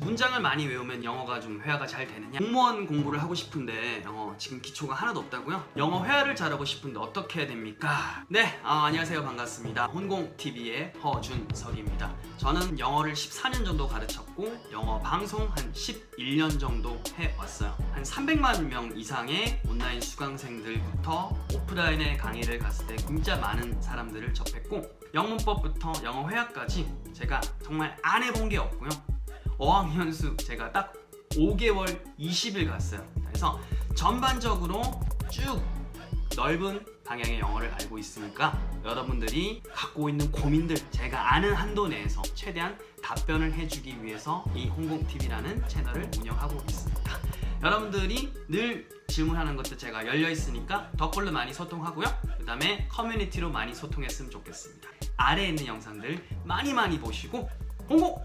문장을 많이 외우면 영어가 좀 회화가 잘 되느냐? 공무원 공부를 하고 싶은데 어, 지금 기초가 하나도 없다고요? 영어 회화를 잘하고 싶은데 어떻게 해야 됩니까? 네, 아, 안녕하세요. 반갑습니다. 혼공TV의 허준석입니다. 저는 영어를 14년 정도 가르쳤고 영어 방송 한 11년 정도 해왔어요. 한 300만 명 이상의 온라인 수강생들부터 오프라인에 강의를 갔을 때 진짜 많은 사람들을 접했고 영문법부터 영어 회화까지 제가 정말 안 해본 게 없고요. 어학연수 제가 딱 5개월 20일 갔어요. 그래서 전반적으로 쭉 넓은 방향의 영어를 알고 있으니까 여러분들이 갖고 있는 고민들 제가 아는 한도 내에서 최대한 답변을 해주기 위해서 이 홍공TV라는 채널을 운영하고 있습니다. 여러분들이 늘 질문하는 것도 제가 열려 있으니까 댓글로 많이 소통하고요. 그 다음에 커뮤니티로 많이 소통했으면 좋겠습니다. 아래에 있는 영상들 많이 많이 보시고 홍공